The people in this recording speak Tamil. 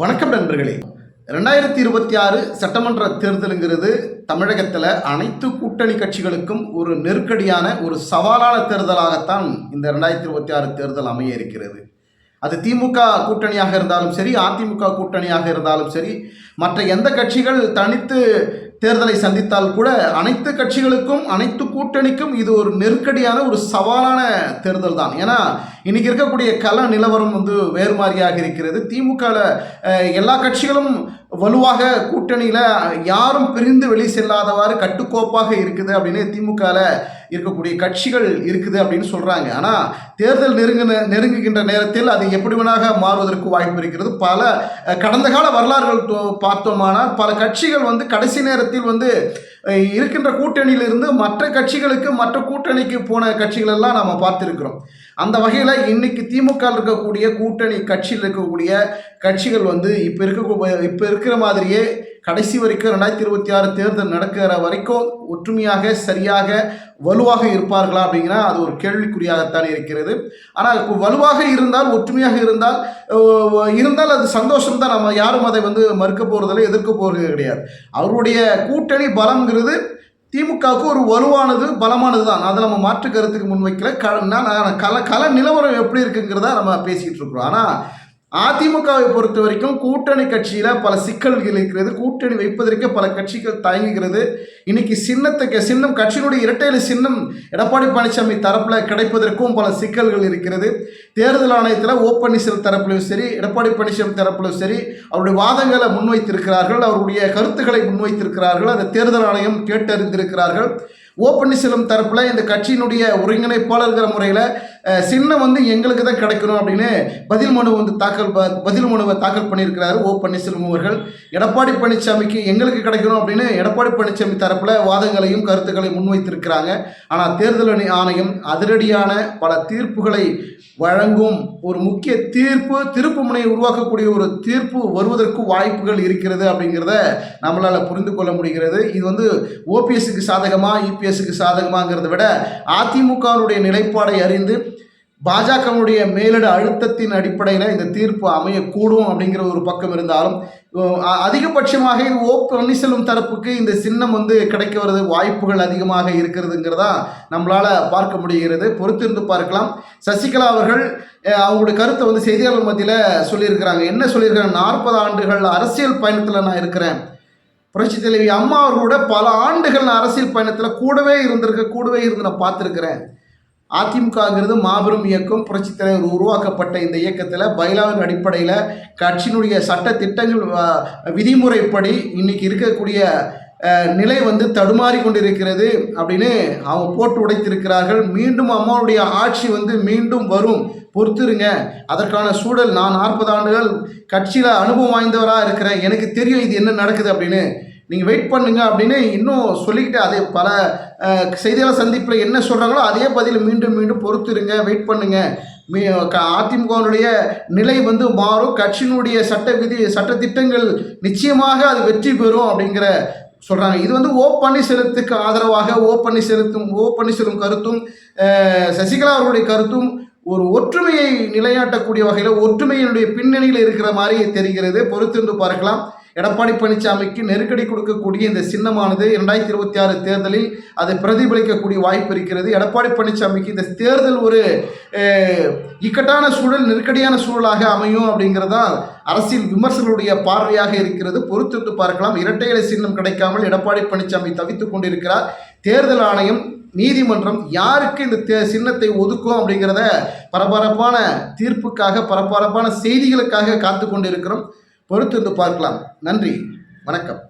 வணக்கம் நண்பர்களே. ரெண்டாயிரத்தி இருபத்தி ஆறு சட்டமன்ற தேர்தலுங்கிறது தமிழகத்தில் அனைத்து கூட்டணி கட்சிகளுக்கும் ஒரு நெருக்கடியான ஒரு சவாலான தேர்தலாகத்தான் இந்த ரெண்டாயிரத்தி இருபத்தி ஆறு தேர்தல் அமைய இருக்கிறது. அது திமுக கூட்டணியாக இருந்தாலும் சரி அதிமுக கூட்டணியாக இருந்தாலும் சரி மற்ற எந்த கட்சிகள் தனித்து தேர்தலை சந்தித்தால் கூட அனைத்து கட்சிகளுக்கும் அனைத்து கூட்டணிக்கும் இது ஒரு நெருக்கடியான ஒரு சவாலான தேர்தல் தான். ஏன்னா இன்னைக்கு இருக்கக்கூடிய கள நிலவரம் வந்து வேறு மாதிரியாக இருக்கிறது. திமுகவில் எல்லா கட்சிகளும் வலுவாக கூட்டணியில் யாரும் பிரிந்து வெளி செல்லாதவாறு கட்டுக்கோப்பாக இருக்குது அப்படின்னு திமுகவில் இருக்கக்கூடிய கட்சிகள் இருக்குது அப்படின்னு சொல்கிறாங்க ஆனால் தேர்தல் நெருங்கின நெருங்குகின்ற நேரத்தில் அது எப்படி வேணாக மாறுவதற்கு வாய்ப்பு இருக்கிறது? பல கடந்த கால வரலாறுகள் தோ- பார்த்தோமானால் பல கட்சிகள் வந்து கடைசி நேரத்தில் வந்து இருக்கின்ற கூட்டணியிலிருந்து மற்ற கட்சிகளுக்கு மற்ற கூட்டணிக்கு போன கட்சிகளெல்லாம் நம்ம பார்த்துருக்குறோம். அந்த வகையில் இன்னைக்கு திமுக இருக்கக்கூடிய கூட்டணி கட்சியில் இருக்கக்கூடிய கட்சிகள் வந்து இப்போ இருக்க இப்போ இருக்கிற மாதிரியே கடைசி வரைக்கும் ரெண்டாயிரத்தி இருபத்தி ஆறு தேர்தல் நடக்கிற வரைக்கும் ஒற்றுமையாக சரியாக வலுவாக இருப்பார்களா அப்படிங்கிற அது ஒரு கேள்விக்குறியாகத்தான் இருக்கிறது. ஆனால் இப்போ வலுவாக இருந்தால் ஒற்றுமையாக இருந்தால் இருந்தால் அது சந்தோஷம் தான். நம்ம யாரும் அதை வந்து மறுக்க போகிறதில்ல எதிர்க்க போகிறது கிடையாது. அவருடைய கூட்டணி பலங்கிறது திமுகவுக்கு ஒரு வலுவானது பலமானது தான் அதை நம்ம மாற்று கருத்துக்கு முன்வைக்கல. க நான் கல கல நிலவரம் எப்படி இருக்குங்கிறத நம்ம பேசிகிட்டு இருக்கிறோம். ஆனால் அதிமுகவை பொறுத்த வரைக்கும் கூட்டணி கட்சியில் பல சிக்கல்கள் இருக்கிறது. கூட்டணி வைப்பதற்கே பல கட்சிகள் தயங்குகிறது. இன்னைக்கு சின்னத்துக்கு சின்னம் கட்சியினுடைய இரட்டையில சின்னம் எடப்பாடி பழனிசாமி தரப்பில் கிடைப்பதற்கும் பல சிக்கல்கள் இருக்கிறது. தேர்தல் ஆணையத்தில் ஓ பன்னீர்செல்வம் தரப்பிலும் சரி எடப்பாடி பழனிசாமி தரப்பிலும் சரி அவருடைய வாதங்களை முன்வைத்திருக்கிறார்கள் அவருடைய கருத்துக்களை முன்வைத்திருக்கிறார்கள் அந்த தேர்தல் ஆணையம் கேட்டறிந்திருக்கிறார்கள். ஓ பன்னீர்செல்வம் தரப்பில் இந்த கட்சியினுடைய ஒருங்கிணைப்பாளர்கிற முறையில் சின்ன சின்னம் வந்து எங்களுக்கு தான் கிடைக்கணும் அப்படின்னு பதில் மனு வந்து தாக்கல் ப- பதில் மனுவை தாக்கல் பண்ணியிருக்கிறாரு ஓ பன்னீர்செல்வம் அவர்கள். எடப்பாடி பழனிசாமிக்கு எங்களுக்கு கிடைக்கணும் அப்படின்னு எடப்பாடி பழனிசாமி தரப்பில் வாதங்களையும் கருத்துக்களையும் முன்வைத்திருக்கிறாங்க. ஆனால் தேர்தல் ஆணையம் அதிரடியான பல தீர்ப்புகளை வழங்கும் ஒரு முக்கிய தீர்ப்பு திருப்பு முனையை உருவாக்கக்கூடிய ஒரு தீர்ப்பு வருவதற்கு வாய்ப்புகள் இருக்கிறது அப்படிங்கிறத நம்மளால் புரிந்து கொள்ள முடிகிறது. இது வந்து ஓபிஎஸ்க்கு இபிஎஸ் இபிஎஸ்க்கு சாதகமாங்கிறத விட அதிமுகவுடைய நிலைப்பாடை அறிந்து பாஜகவுடைய மேலிட அழுத்தத்தின் அடிப்படையில் இந்த தீர்ப்பு அமையக்கூடும் அப்படிங்கிற ஒரு பக்கம் இருந்தாலும் அதிகபட்சமாக இது ஓ பன்னீர்செல்வம் தரப்புக்கு இந்த சின்னம் வந்து கிடைக்க வருது வாய்ப்புகள் அதிகமாக இருக்கிறதுங்கிறதா நம்மளால் பார்க்க முடிகிறது. பொறுத்திருந்து பார்க்கலாம். சசிகலா அவர்கள் அவங்களுடைய கருத்தை வந்து செய்தியாளர் மத்தியில் சொல்லியிருக்கிறாங்க. என்ன சொல்லியிருக்கிறாங்க? நாற்பது ஆண்டுகள் அரசியல் பயணத்தில் நான் இருக்கிறேன். புரட்சி தலைவி அம்மா அவர்களோட பல ஆண்டுகள் நான் அரசியல் பயணத்தில் கூடவே இருந்திருக்க கூடவே இருந்து நான் பார்த்துருக்கிறேன். அதிமுகங்கிறது மாபெரும் இயக்கம் புரட்சித் தலைவர் உருவாக்கப்பட்ட இந்த இயக்கத்தில் பைலாவின் அடிப்படையில் கட்சியினுடைய சட்ட திட்டங்கள் விதிமுறைப்படி இன்னைக்கு இருக்கக்கூடிய நிலை வந்து தடுமாறி கொண்டிருக்கிறது அப்படின்னு அவங்க போட்டு உடைத்திருக்கிறார்கள். மீண்டும் அம்மாவுடைய ஆட்சி வந்து மீண்டும் வரும். பொறுத்துருங்க. அதற்கான சூழல் நான் நாற்பது ஆண்டுகள் கட்சியில் அனுபவம் வாய்ந்தவராக இருக்கிறேன். எனக்கு தெரியும் இது என்ன நடக்குது அப்படின்னு. நீங்கள் வெயிட் பண்ணுங்க அப்படின்னு இன்னும் சொல்லிக்கிட்டு அதே பல செய்தியாளர் சந்திப்பில் என்ன சொல்கிறாங்களோ அதே பதில் மீண்டும் மீண்டும் பொறுத்துருங்க வெயிட் பண்ணுங்க. மீ க- அதிமுகவினுடைய நிலை வந்து மாறும். கட்சியினுடைய சட்ட விதி சட்ட திட்டங்கள் நிச்சயமாக அது வெற்றி பெறும் அப்படிங்கிற சொல்கிறாங்க இது வந்து ஓ பன்னீர்செல்வத்துக்கு ஆதரவாக ஓ பன்னீர்செல்வத்தும் ஓ பன்னீர்செல்வம் கருத்தும் சசிகலா அவர்களுடைய கருத்தும் ஒரு ஒற்றுமையை நிலைநாட்டக்கூடிய வகையில் ஒற்றுமையினுடைய பின்னணியில் இருக்கிற மாதிரி தெரிகிறது. பொறுத்திருந்து பார்க்கலாம். எடப்பாடி பழனிசாமிக்கு நெருக்கடி கொடுக்கக்கூடிய இந்த சின்னமானது இரண்டாயிரத்தி இருபத்தி ஆறு தேர்தலில் அதை பிரதிபலிக்கக்கூடிய வாய்ப்பு இருக்கிறது. எடப்பாடி பழனிசாமிக்கு இந்த தேர்தல் ஒரு இக்கட்டான சூழல் நெருக்கடியான சூழலாக அமையும் அப்படிங்கிறதா அரசியல் விமர்சகர்களுடைய பார்வையாக இருக்கிறது. பொறுத்திருந்து பார்க்கலாம். இரட்டை இலை சின்னம் கிடைக்காமல் எடப்பாடி பழனிசாமி தவித்துக் கொண்டிருக்கிறார். தேர்தல் ஆணையம் நீதிமன்றம் யாருக்கு இந்த தே சின்னத்தை ஒதுக்கும் அப்படிங்கிறத பரபரப்பான தீர்ப்புக்காக பரபரப்பான செய்திகளுக்காக காத்து பொறுத்து வந்து பார்க்கலாம். நன்றி. வணக்கம்.